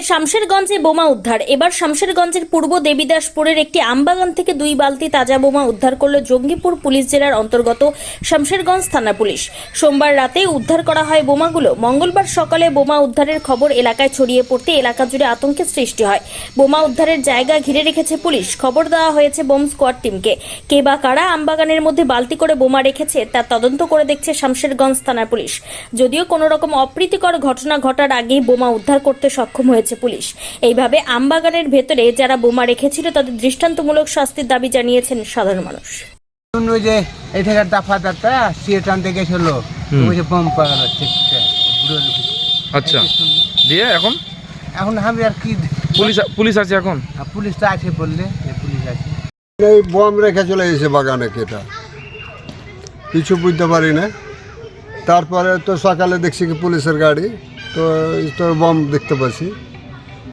ফের শামশেরগঞ্জে বোমা উদ্ধার। এবার শামশেরগঞ্জের পূর্ব দেবীদাসপুরের একটি আমবাগান থেকে দুই বালতি তাজা বোমা উদ্ধার করল জঙ্গিপুর পুলিশ জেলার অন্তর্গত শামশেরগঞ্জ থানা পুলিশ। সোমবার রাতে উদ্ধার করা হয় বোমাগুলো। মঙ্গলবার সকালে বোমা উদ্ধারের খবর এলাকায় ছড়িয়ে পড়তে এলাকা জুড়ে আতঙ্কের সৃষ্টি হয়। বোমা উদ্ধারের জায়গা ঘিরে রেখেছে পুলিশ। খবর দেওয়া হয়েছে বোম স্কোয়াড টিমকে। কে বা কারা আমবাগানের মধ্যে বালতি করে বোমা রেখেছে তার তদন্ত করে দেখছে শামশেরগঞ্জ থানার পুলিশ। যদিও কোনো রকম অপ্রীতিকর ঘটনা ঘটার আগেই বোমা উদ্ধার করতে সক্ষম হয়েছে পুলিশ। এইভাবে আমবাগানের ভেতরে যারা বোমা রেখেছিল তাদের দৃষ্টান্তমূলক শাস্তির দাবি জানিয়েছেন সাধারণ মানুষ। ওই যে এই থেকে দাফা দাতা সিয়ে টানতে গেছিল। ওই যে বম পাওয়া যাচ্ছে আচ্ছা। দিয়ে এখন? এখন আমি আর কি পুলিশ পুলিশ আছে এখন? পুলিশ তো আছে বললে পুলিশ আছে। এই বম রেখে চলে গেছে বাগানে কেটা। কিছু বুঝতে পারি না। তারপরে তো সকালে দেখছি কি পুলিশের গাড়ি তো তো বম দেখতে পাচ্ছি।